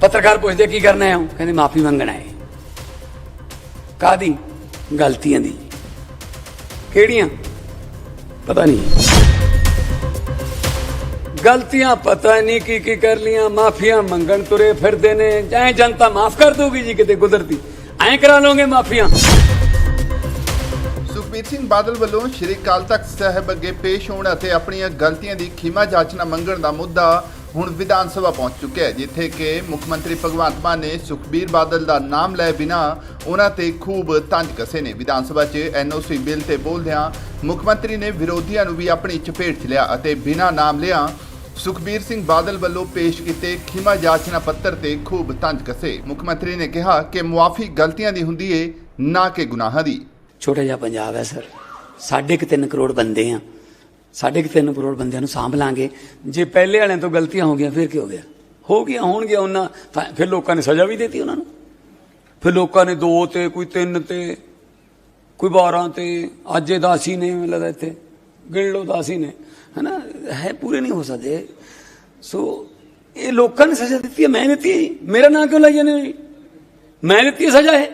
ਪੱਤਰਕਾਰ ਪੁੱਛਦੇ ਕੀ ਕਰਨਾ ਹੈ ਕਹਿੰਦੇ ਮਾਫੀ ਮੰਗਣਾ ਹੈ। ਕਾਦੀ ਗਲਤੀਆਂ ਦੀ। ਕਿਹੜੀਆਂ? ਪਤਾ ਨਹੀਂ। ਗਲਤੀਆਂ ਪਤਾ ਨਹੀਂ ਕੀ ਕੀ ਕਰ ਲੀਆਂ ਮਾਫੀਆਂ ਮੰਗਣ ਤੁਰੇ ਫਿਰਦੇ ਨੇ। ਐ ਜਨਤਾ ਮਾਫ ਕਰ ਦੂਗੀ ਜੀ ਕਿਤੇ ਕੁਦਰਤੀ। ਐਂ ਕਰਾ ਲਓਗੇ ਮਾਫੀਆਂ। ਸੁਖਬੀਰ ਸਿੰਘ ਬਾਦਲ ਵੱਲੋਂ ਸ਼੍ਰੀ ਅਕਾਲ ਤਖਤ ਸਾਹਿਬ ਅੱਗੇ ਪੇਸ਼ ਹੋਣ ਅਤੇ ਆਪਣੀਆਂ ਗਲਤੀਆਂ ਦੀ ਖਿਮਾ ਜਾਚਨਾ ਮੰਗਣ ਦਾ ਮੁੱਦਾ ਹੁਣ ਵਿਧਾਨ ਸਭਾ ਪਹੁੰਚ ਚੁੱਕਿਆ ਹੈ, ਜਿੱਥੇ ਕਿ ਮੁੱਖ ਮੰਤਰੀ ਭਗਵੰਤ ਮਾਨ ਨੇ ਸੁਖਬੀਰ ਬਾਦਲ ਦਾ ਨਾਮ ਲਏ ਬਿਨਾ ਉਹਨਾਂ ਤੇ ਖੂਬ ਤੰਜ ਕਸੇ ਨੇ। ਵਿਧਾਨ ਸਭਾ 'ਚ ਐਨਓਸੀ ਬਿੱਲ ਤੇ ਬੋਲਦਿਆਂ ਮੁੱਖ ਮੰਤਰੀ ਨੇ ਵਿਰੋਧੀਆਂ ਨੂੰ ਵੀ ਆਪਣੀ ਚਪੇਟ 'ਚ ਲਿਆ ਅਤੇ ਬਿਨਾ ਨਾਮ ਲਿਆ ਸੁਖਬੀਰ ਸਿੰਘ ਬਾਦਲ ਵੱਲੋਂ ਪੇਸ਼ ਕੀਤੇ ਖਿਮਾ ਜਾਚਨਾ ਪੱਤਰ ਤੇ ਖੂਬ ਤੰਜ ਕਸੇ। ਮੁੱਖ ਮੰਤਰੀ ਨੇ ਕਿਹਾ ਕਿ ਮੁਆਫੀ ਗਲਤੀਆਂ ਦੀ ਹੁੰਦੀ ਏ, ਨਾ ਕਿ ਗੁਨਾਹਾਂ ਦੀ। ਛੋਟਾ ਜਿਹਾ ਪੰਜਾਬ ਹੈ, ਸਰ। ਸਾਢੇ ਕੁ ਤਿੰਨ ਕਰੋੜ ਬੰਦੇ ਆ। ਸਾਢੇ ਕੁ ਤਿੰਨ ਕਰੋੜ ਬੰਦਿਆਂ ਨੂੰ ਸਾਂਭ ਲਾਂਗੇ। ਜੇ ਪਹਿਲੇ ਵਾਲਿਆਂ ਤੋਂ ਗਲਤੀਆਂ ਹੋ ਗਈਆਂ, ਫਿਰ ਕੀ ਹੋ ਗਿਆ? ਹੋ ਗਿਆ ਹੋਣਗੀਆਂ ਉਹਨਾਂ ਫਿਰ ਲੋਕਾਂ ਨੇ ਸਜ਼ਾ ਵੀ ਦਿੱਤੀ ਉਹਨਾਂ ਨੂੰ। ਫਿਰ ਲੋਕਾਂ ਨੇ ਦੋ ਤੇ, ਕੋਈ ਤਿੰਨ ਤੇ, ਕੋਈ 12 ਤੇ, ਅੱਜ ਇਹ ਦਾਸੀ ਨੇ ਮੈਨੂੰ ਲੱਗਦਾ ਇੱਥੇ। ਗਿਣ ਲਓ ਦਾਸੀ ਨੇ, ਹਨਾ? ਹੈ, ਪੂਰੇ ਨਹੀਂ ਹੋ ਸਕਦੇ। ਸੋ ਇਹ ਲੋਕਾਂ ਨੇ ਸਜ਼ਾ ਦਿੱਤੀ ਹੈ, ਮੈਂ ਦਿੱਤੀ ਹੈ। ਜੀ ਮੇਰਾ ਨਾਂ ਕਿਉਂ ਲਾਈ ਜਾਂਦੇ ਜੀ ਮੈਂ ਦਿੱਤੀ ਹੈ ਸਜ਼ਾ ਇਹ।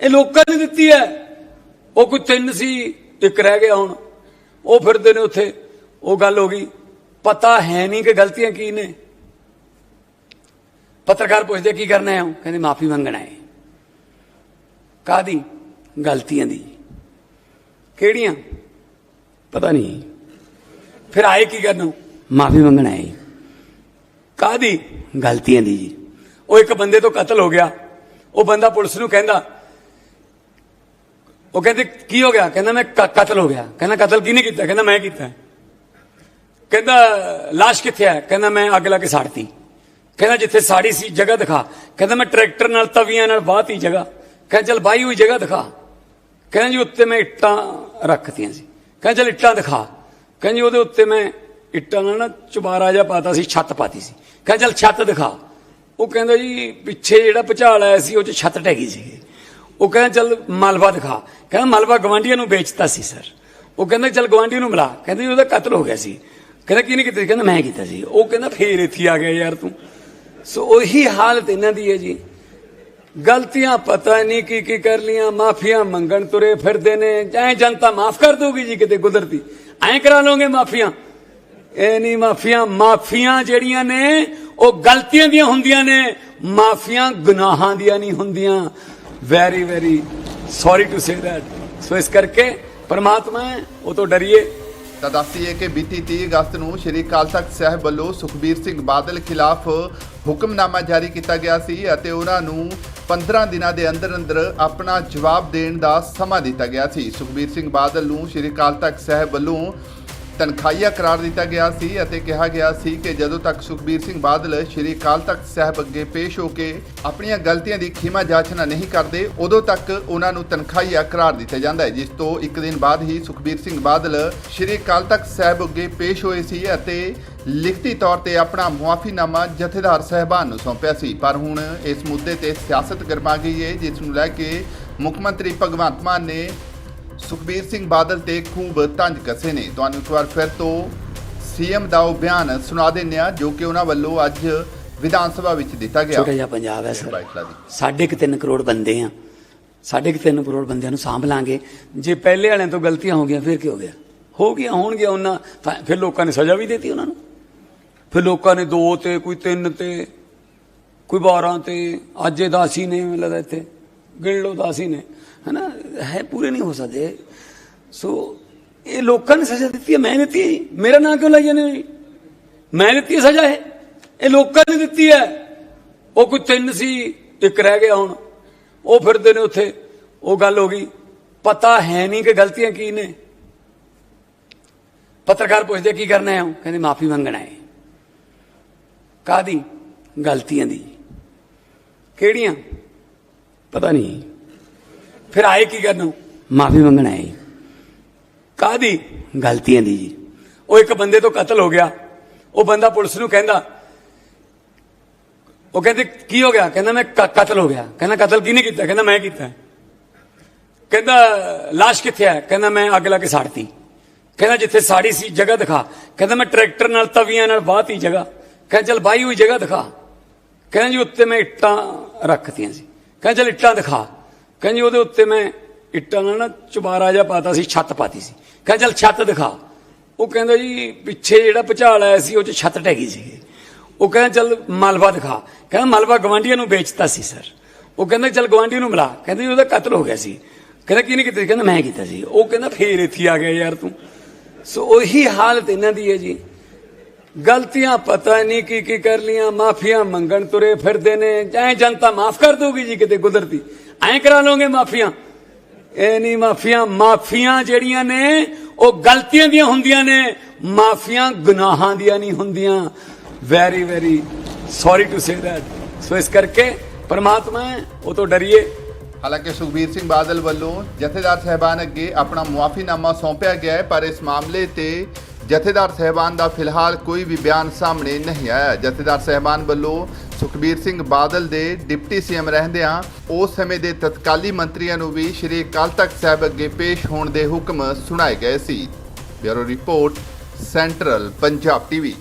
ਇਹ ਲੋਕਾਂ ਨੇ ਦਿੱਤੀ ਹੈ। ਉਹ ਕੋਈ ਤਿੰਨ ਸੀ, ਇੱਕ ਰਹਿ ਗਿਆ ਹੁਣ। ਉਹ ਫਿਰਦੇ ਨੇ ਉੱਥੇ। ਉਹ ਗੱਲ ਹੋ ਗਈ, ਪਤਾ ਹੈ ਨਹੀਂ ਕਿ ਗਲਤੀਆਂ ਕੀ ਨੇ। ਪੱਤਰਕਾਰ ਪੁੱਛਦੇ, ਕੀ ਕਰਨਾ ਹੈ? ਕਹਿੰਦੇ, ਮਾਫੀ ਮੰਗਣਾ ਹੈ। ਕਾਦੀ ਗਲਤੀਆਂ ਦੀ। ਕਿਹੜੀਆਂ? ਪਤਾ ਨਹੀਂ। ਫਿਰ ਆਏ ਕੀ ਕਰਨ? ਮਾਫੀ ਮੰਗਣਾ ਹੈ। ਕਾਦੀ ਗਲਤੀਆਂ ਦੀ ਜੀ। ਉਹ ਇੱਕ ਬੰਦੇ ਤੋਂ ਕਤਲ ਹੋ ਗਿਆ। ਉਹ ਬੰਦਾ ਪੁਲਿਸ ਨੂੰ ਕਹਿੰਦਾ ਉਹ ਕਹਿੰਦੇ, ਕੀ ਹੋ ਗਿਆ? ਕਹਿੰਦਾ, ਮੈਂ ਕ- ਕਤਲ ਹੋ ਗਿਆ। ਕਹਿੰਦਾ, ਕਤਲ ਕਿਹਨੇ ਕੀਤਾ? ਕਹਿੰਦਾ, ਮੈਂ ਕੀਤਾ। ਕਹਿੰਦਾ লাশ ਕਿੱਥੇ ਹੈ? ਕਹਿੰਦਾ, ਮੈਂ ਅੱਗ ਲਾ ਕੇ ਸਾੜਤੀ। ਕਹਿੰਦਾ, ਜਿੱਥੇ ਸਾੜੀ ਸੀ, ਜਗ੍ਹਾ ਦਿਖਾ। ਕਹਿੰਦਾ, ਮੈਂ ਟਰੈਕਟਰ ਨਾਲ, ਤਵੀਆਂ ਨਾਲ ਬਾਹਤੀ ਜਗ੍ਹਾ। ਕਹਿੰਦਾ, ਚਲ ਬਾਈ ਹੋਈ ਜਗ੍ਹਾ ਦਿਖਾ। ਕਹਿੰਦਾ ਜੀ, ਉੱਤੇ ਮੈਂ ਇੱਟਾਂ ਰੱਖਤੀਆਂ ਸੀ। ਕਹਿੰਦਾ, ਚਲ ਇੱਟਾਂ ਦਿਖਾ। ਕਹਿੰਦਾ ਜੀ, ਉਹਦੇ ਉੱਤੇ ਮੈਂ ਇੱਟਾਂ ਨਾਲ ਨਾ ਚੁਬਾਰਾ ਜਿਹਾ ਪਾਤਾ ਸੀ, ਛੱਤ ਪਾਤੀ ਸੀ। ਕਹਿੰਦਾ, ਚਲ ਛੱਤ ਦਿਖਾ। ਉਹ ਕਹਿੰਦਾ ਜੀ, ਪਿੱਛੇ ਜਿਹੜਾ ਭੁਚਾਲ ਆਇਆ ਸੀ, ਉਹ ਚ ਛੱਤ ਟਹਿ ਗਈ ਸੀ ਉਹ ਕਹਿੰਦਾ, ਚੱਲ ਮਲਬਾ ਦਿਖਾ। ਕਹਿੰਦਾ ਮਲਬਾ ਗਵਾਂਢੀਆਂ ਨੂੰ ਵੇਚਤਾ ਸੀ, ਸਰ। ਉਹ ਕਹਿੰਦਾ, ਚੱਲ ਗਵਾਂਢੀ ਨੂੰ ਮਿਲਾ। ਕਹਿੰਦਾ, ਉਹਦਾ ਕਤਲ ਹੋ ਗਿਆ ਸੀ। ਕਹਿੰਦਾ, ਕਿਹਨੇ ਕੀਤਾ ਕਹਿੰਦਾ, ਮੈਂ ਕੀਤਾ ਸੀ। ਉਹ ਕਹਿੰਦਾ, ਫੇਰ ਇੱਥੇ ਆ ਗਿਆ ਯਾਰ ਤੂੰ। ਸੋ ਉਹੀ ਹਾਲਤ ਇਹਨਾਂ ਦੀ ਹੈ ਜੀ। ਗਲਤੀਆਂ ਪਤਾ ਨਹੀਂ ਕੀ ਕੀ ਕਰ ਲੀਆਂ ਮਾਫੀਆਂ ਮੰਗਣ ਤੁਰੇ ਫਿਰਦੇ ਨੇ। ਐ ਜਨਤਾ ਮਾਫ ਕਰ ਦੂਗੀ ਜੀ ਕਿਤੇ ਕੁਦਰਤੀ। ਐਂ ਕਰਾ ਲਓਗੇ ਮਾਫੀਆਂ। ਇਹ ਨਹੀਂ ਮਾਫੀਆਂ ਮਾਫੀਆਂ ਜਿਹੜੀਆਂ ਨੇ, ਉਹ ਗਲਤੀਆਂ ਦੀਆਂ ਹੁੰਦੀਆਂ ਨੇ। ਮਾਫੀਆਂ ਗੁਨਾਹਾਂ ਦੀਆਂ ਨਹੀਂ ਹੁੰਦੀਆਂ। Very very sorry to say that so ਇਸ ਕਰਕੇ ਪਰਮਾਤਮਾ ਹੈ, ਉਹ ਤੋਂ ਡਰੀਏ। ਤਾਂ ਦੱਸਦੀਏ ਕਿ ਬੀਤੀ 30 ਅਗਸਤ ਨੂੰ ਸ਼੍ਰੀ ਅਕਾਲ ਤਖਤ ਸਾਹਿਬ ਵੱਲੋਂ ਸੁਖਬੀਰ ਸਿੰਘ ਬਾਦਲ ਖਿਲਾਫ ਹੁਕਮਨਾਮਾ ਜਾਰੀ ਕੀਤਾ ਗਿਆ ਸੀ ਅਤੇ ਉਹਨਾਂ ਨੂੰ 15 ਦਿਨਾਂ ਦੇ ਅੰਦਰ ਅੰਦਰ ਆਪਣਾ ਜਵਾਬ ਦੇਣ ਦਾ ਸਮਾਂ ਦਿੱਤਾ ਗਿਆ ਸੀ। ਸੁਖਬੀਰ ਸਿੰਘ ਬਾਦਲ ਨੂੰ ਸ਼੍ਰੀ ਅਕਾਲ ਤਖਤ ਸਾਹਿਬ ਵੱਲੋਂ ਤਨਖਾਹੀਆ ਕਰਾਰ ਦਿੱਤਾ ਗਿਆ ਸੀ ਅਤੇ ਕਿਹਾ ਗਿਆ ਸੀ ਕਿ ਜਦੋਂ ਤੱਕ ਸੁਖਬੀਰ ਸਿੰਘ ਬਾਦਲ ਸ਼੍ਰੀ ਅਕਾਲ ਤਖਤ ਸਾਹਿਬ ਅੱਗੇ ਪੇਸ਼ ਹੋ ਕੇ ਆਪਣੀਆਂ ਗਲਤੀਆਂ ਦੀ ਖਿਮਾ ਜਾਚਨਾ ਨਹੀਂ ਕਰਦੇ, ਉਦੋਂ ਤੱਕ ਉਹਨਾਂ ਨੂੰ ਤਨਖਾਹੀਆ ਕਰਾਰ ਦਿੱਤਾ ਜਾਂਦਾ ਹੈ, ਜਿਸ ਤੋਂ ਇੱਕ ਦਿਨ ਬਾਅਦ ਹੀ ਸੁਖਬੀਰ ਸਿੰਘ ਬਾਦਲ ਸ਼੍ਰੀ ਅਕਾਲ ਤਖਤ ਸਾਹਿਬ ਅੱਗੇ ਪੇਸ਼ ਹੋਏ ਸੀ ਅਤੇ ਲਿਖਤੀ ਤੌਰ ਤੇ ਆਪਣਾ ਮੁਆਫੀਨਾਮਾ ਜਥੇਦਾਰ ਸਹਿਬਾਨ ਨੂੰ ਸੌਂਪਿਆ ਸੀ। ਪਰ ਹੁਣ ਇਸ ਮੁੱਦੇ ਤੇ ਸਿਆਸਤ ਗਰਮਾ ਗਈ ਹੈ, ਜਿਸ ਨੂੰ ਲੈ ਕੇ ਮੁੱਖ ਮੰਤਰੀ ਭਗਵੰਤ ਮਾਨ ਨੇ ਸੁਖਬੀਰ ਸਿੰਘ ਬਾਦਲ ਤੇ ਖੂਬ ਤੰਜ ਕਸੇ ਨੇ। ਤੁਹਾਨੂੰ ਇੱਕ ਵਾਰ ਫਿਰ ਤੋਂ ਸੀਐਮ ਦਾ ਉਹ ਬਿਆਨ ਸੁਣਾ ਦਿੰਦੇ ਹਾਂ ਜੋ ਕਿ ਉਹਨਾਂ ਵੱਲੋਂ ਅੱਜ ਵਿਧਾਨ ਸਭਾ ਵਿੱਚ ਦਿੱਤਾ ਗਿਆ। ਛੋਟਾ ਜਿਹਾ ਪੰਜਾਬ ਹੈ ਸਰ। ਸਾਢੇ ਕੁ ਤਿੰਨ ਕਰੋੜ ਬੰਦੇ ਆ। ਸਾਢੇ ਕੁ ਤਿੰਨ ਕਰੋੜ ਬੰਦਿਆਂ ਨੂੰ ਸਾਂਭ ਲਾਂਗੇ। ਜੇ ਪਹਿਲੇ ਵਾਲਿਆਂ ਤੋਂ ਗਲਤੀਆਂ ਹੋ ਗਈਆਂ ਫਿਰ ਕੀ ਹੋ ਗਿਆ? ਹੋ ਗਈਆਂ ਹੋਣਗੀਆਂ ਉਹਨਾਂ ਫਿਰ ਲੋਕਾਂ ਨੇ ਸਜ਼ਾ ਵੀ ਦਿੱਤੀ ਉਹਨਾਂ ਨੂੰ। ਫਿਰ ਲੋਕਾਂ ਨੇ ਦੋ ਤੇ ਕੋਈ ਤਿੰਨ ਤੇ ਕੋਈ 12 ਤੇ ਅੱਜ ਇਹ ਦਾਸੀ ਨੇ ਮੈਨੂੰ ਲੱਗਦਾ ਇੱਥੇ। ਗਿਣ ਲਓ ਦਾਸੀ ਨੇ, ਹਨਾ? ਹੈ ਪੂਰੇ ਨਹੀਂ ਹੋ ਸਕਦੇ। ਸੋ ਇਹ ਲੋਕਾਂ ਨੇ ਸਜ਼ਾ ਦਿੱਤੀ ਹੈ, ਮੈਂ ਦਿੱਤੀ ਹੈ ਜੀ। ਮੇਰਾ ਨਾਂ ਕਿਉਂ ਲਾਈ ਜਾਂਦੇ ਜੀ? ਮੈਂ ਦਿੱਤੀ ਹੈ ਸਜ਼ਾ ਇਹ। ਇਹ ਲੋਕਾਂ ਨੇ ਦਿੱਤੀ ਹੈ। ਉਹ ਕੋਈ ਤਿੰਨ ਸੀ, ਇੱਕ ਰਹਿ ਗਿਆ ਹੁਣ। ਉਹ ਫਿਰਦੇ ਨੇ ਉੱਥੇ। ਉਹ ਗੱਲ ਹੋ ਗਈ। ਪਤਾ ਹੈ ਨਹੀਂ ਕਿ ਗਲਤੀਆਂ ਕੀ ਨੇ। ਪੱਤਰਕਾਰ ਪੁੱਛਦੇ, ਕੀ ਕਰਨਾ ਹੈ? ਕਹਿੰਦੇ, ਮਾਫੀ ਮੰਗਣਾ ਹੈ। ਕਾਦੀ ਗਲਤੀਆਂ ਦੀ। ਕਿਹੜੀਆਂ? ਪਤਾ ਨਹੀਂ। ਫਿਰ ਆਏ ਕੀ ਕਰਨ? ਮਾਫੀ ਮੰਗਣਾ ਹੈ ਕਾਦੀ ਗਲਤੀਆਂ ਦੀ ਜੀ। ਉਹ ਇੱਕ ਬੰਦੇ ਤੋਂ ਕਤਲ ਹੋ ਗਿਆ। ਉਹ ਬੰਦਾ ਪੁਲਿਸ ਨੂੰ ਕਹਿੰਦਾ ਉਹ ਕਹਿੰਦੇ ਕੀ ਹੋ ਗਿਆ? ਕਹਿੰਦਾ ਮੈਂ ਕ- ਕਤਲ ਹੋ ਗਿਆ। ਕਹਿੰਦਾ ਕਤਲ ਕਿਹਨੇ ਕੀਤਾ? ਕਹਿੰਦਾ ਮੈਂ ਕੀਤਾ। ਕਹਿੰਦਾ লাশ ਕਿੱਥੇ ਹੈ? ਕਹਿੰਦਾ ਮੈਂ ਅੱਗ ਲਾ ਕੇ ਸਾੜਤੀ। ਕਹਿੰਦਾ ਜਿੱਥੇ ਸਾੜੀ ਸੀ ਜਗ੍ਹਾ ਦਿਖਾ। ਕਹਿੰਦਾ ਮੈਂ ਟਰੈਕਟਰ ਨਾਲ ਤਵੀਆਂ ਨਾਲ ਬਾਹਤੀ ਜਗ੍ਹਾ। ਕਹਿੰਦਾ ਚਲ ਬਾਈ ਹੋਈ ਜਗ੍ਹਾ ਦਿਖਾ। ਕਹਿੰਦਾ ਜੀ ਉੱਤੇ ਮੈਂ ਇੱਟਾਂ ਰੱਖਤੀਆਂ ਸੀ। ਕਹਿੰਦਾ ਚਲ ਇੱਟਾਂ ਦਿਖਾ। ਕਹਿੰਦਾ ਜੀ ਉਹਦੇ ਉੱਤੇ ਮੈਂ ਇੱਟਾਂ ਨਾਲ ਨਾ ਚੁਬਾਰਾ ਜਿਹਾ ਪਾਤਾ ਸੀ, ਛੱਤ ਪਾਤੀ ਸੀ। ਕਹਿੰਦਾ ਚਲ ਛੱਤ ਦਿਖਾ। ਉਹ ਕਹਿੰਦਾ ਜੀ ਪਿੱਛੇ ਜਿਹੜਾ ਭੁਚਾਲ ਆਇਆ ਸੀ, ਉਹ ਚ ਛੱਤ ਟਹਿ ਗਈ ਸੀ ਉਹ ਕਹਿੰਦਾ ਚਲ ਮਲਬਾ ਦਿਖਾ। ਕਹਿੰਦਾ ਮਲਬਾ ਗਵਾਂਢੀਆਂ ਨੂੰ ਵੇਚਤਾ ਸੀ, ਸਰ। ਉਹ ਕਹਿੰਦਾ ਚਲ ਗਵਾਂਢੀ ਨੂੰ ਮਿਲਾ। ਕਹਿੰਦਾ ਜੀ ਉਹਦਾ ਕਤਲ ਹੋ ਗਿਆ ਸੀ। ਕਹਿੰਦਾ ਕਿਹਨੇ ਕੀਤਾ ਸੀ? ਕਹਿੰਦਾ ਮੈਂ ਕੀਤਾ ਸੀ। ਉਹ ਕਹਿੰਦਾ ਫੇਰ ਇੱਥੇ ਆ ਗਿਆ ਯਾਰ ਤੂੰ। ਸੋ ਉਹੀ ਹਾਲਤ ਇਹਨਾਂ ਦੀ ਹੈ ਜੀ। ਗਲਤੀਆਂ ਪਤਾ ਨਹੀਂ ਕੀ ਕੀ ਕਰ ਲੀਆਂ ਮਾਫੀਆਂ ਮੰਗਣ ਤੁਰੇ ਫਿਰਦੇ ਨੇ। ਐ ਜਨਤਾ ਮਾਫ ਕਰ ਦੋਗੀ ਜੀ ਕਿਤੇ ਕੁਦਰਤੀ। ਐ ਕਰਾ ਲਓਗੇ ਮਾਫੀਆਂ। ਇਹ ਨਹੀਂ ਮਾਫੀਆਂ ਮਾਫੀਆਂ ਜਿਹੜੀਆਂ ਨੇ, ਉਹ ਗਲਤੀਆਂ ਦੀਆਂ ਹੁੰਦੀਆਂ ਨੇ। ਮਾਫੀਆਂ ਗੁਨਾਹਾਂ ਦੀਆਂ ਨਹੀਂ ਹੁੰਦੀਆਂ। Very very sorry to say that so ਇਸ ਕਰਕੇ ਪਰਮਾਤਮਾ ਹੈ, ਉਹ ਤੋਂ ਡਰੀਏ। ਹਾਲਾਂਕਿ ਸੁਖਬੀਰ ਸਿੰਘ ਬਾਦਲ ਵੱਲੋਂ ਜਥੇਦਾਰ ਸਹਿਬਾਨ ਅੱਗੇ ਆਪਣਾ ਮੁਆਫੀਨਾਮਾ ਸੌਂਪਿਆ ਗਿਆ ਹੈ, ਪਰ ਇਸ ਮਾਮਲੇ ਤੇ ਜਥੇਦਾਰ ਸਹਿਬਾਨ ਦਾ ਫਿਲਹਾਲ ਕੋਈ ਵੀ ਬਿਆਨ ਸਾਹਮਣੇ ਨਹੀਂ ਆਇਆ। ਜਥੇਦਾਰ ਸਹਿਬਾਨ ਵੱਲੋਂ ਸੁਖਬੀਰ ਸਿੰਘ ਬਾਦਲ ਦੇ ਡਿਪਟੀ ਸੀਐਮ ਰਹਿੰਦਿਆਂ ਉਸ ਸਮੇਂ ਦੇ ਤਤਕਾਲੀ ਮੰਤਰੀਆਂ ਨੂੰ ਵੀ ਸ਼੍ਰੀ ਅਕਾਲ ਤਖਤ ਸਾਹਿਬ ਅੱਗੇ ਪੇਸ਼ ਹੋਣ ਦੇ ਹੁਕਮ ਸੁਣਾਏ ਗਏ ਸੀ। Bureau report, central Punjab TV.